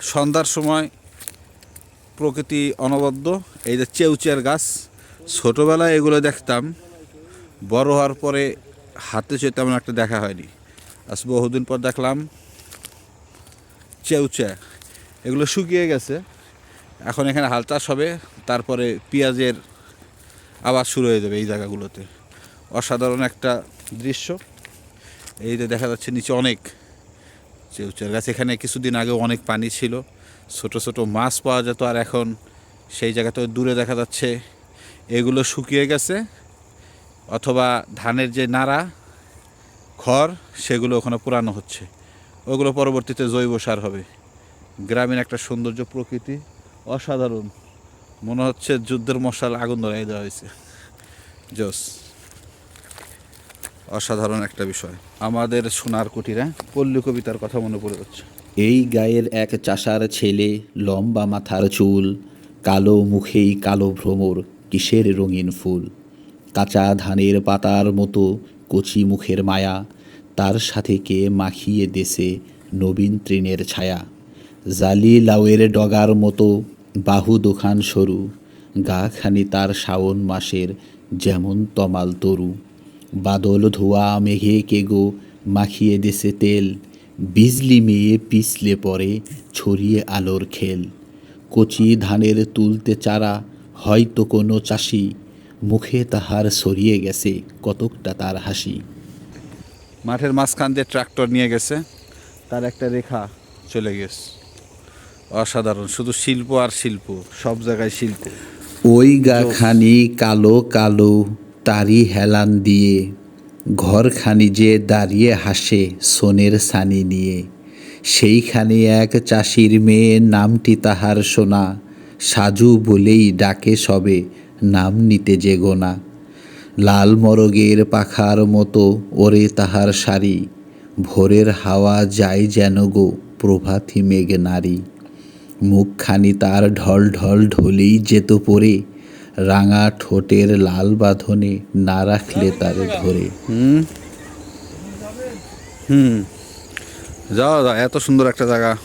সন্ধ্যার সময় প্রকৃতি অনবদ্য, এই যে চেউচিয়ার গাছ, ছোটোবেলায় এগুলো দেখতাম। বড় হওয়ার পরে হাতে চেয়ে তেমন একটা দেখা হয়নি। আজ বহুদিন পর দেখলাম চেউচা, এগুলো শুকিয়ে গেছে। এখন এখানে হাল চাষ হবে, তারপরে পেঁয়াজের আবার শুরু হয়ে যাবে এই জায়গাগুলোতে। অসাধারণ একটা দৃশ্য। এই যে দেখা যাচ্ছে নিচে অনেক চেউচার গাছ এখানে কিছুদিন আগে অনেক পানি ছিল। ছোট ছোট মাছ পাওয়া যেত আর এখন সেই জায়গাতে দূরে দেখা যাচ্ছে। এগুলো শুকিয়ে গেছে। অথবা ধানের যে নাড়া, খড়, সেগুলো ওখানে পুরানো হচ্ছে। ওগুলো পরবর্তীতে জৈব সার হবে। গ্রামীণ একটা সৌন্দর্য প্রকৃতি, অসাধারণ। মনে হচ্ছে যুদ্ধের মশাল আগুন ধরাই দেওয়া হয়েছে। জোস। অসাধারণ একটা বিষয়। আমাদের সোনার কুটিরে পল্লী কবিতার কথা মনে পড়ে যাচ্ছে। এই গায়ের এক চাষার ছেলে লম্বা মাথার চুল, কালো মুখেই কালো ভ্রমর কিসের রঙিন ফুল? কাঁচা ধানের পাতার মতো কচি মুখের মায়া, তার সাথে কে মাখিয়ে দেশে নবীন তৃণের ছায়া? জালি লাউয়ের ডগার মতো বাহু দোকান সরু, গা খানি তার শাওন মাসের যেমন তমাল তরু। বাদল ধোয়া মেঘে কেগো মাখিয়ে দেশে তেল। বিজলি মেয়ে পিছলে পরে ছড়িয়ে আলোর খেল। কচি ধানের তুলতে চারা হয়তো কোনো চাষি। মুখে তাহার সরিয়ে গেছে কতকটা তার হাসি। মাঠের মাঝখান দিয়ে ট্রাক্টর নিয়ে গেছে তার একটা রেখা চলে গেছে। অসাধারণ শুধু শিল্প আর শিল্প সব জায়গায় শিল্প। ওই গাখানি কালো কালো। তারি হেলান দিয়ে, ঘরখানি যে দাঁড়িয়ে হাসে সোনের সানি নিয়ে। সেইখানে এক চাষির মেয়ে নামটি তাহার সোনা সাজু বলেই ডাকে সবে, নাম নিতে যে গোনা লাল মরগের পাখার মতো ওরে তাহার শাড়ি, ভোরের হাওয়া যায় যেন গো প্রভাতী মেঘ নারী। মুখখানি তার ঢল ঢল ঢলেই যেত পড়ে রাঙা ঠোঁটের লাল বাঁধনে না রাখলে তারে ধরে। হুম? যাও যাও, এত সুন্দর একটা জায়গা।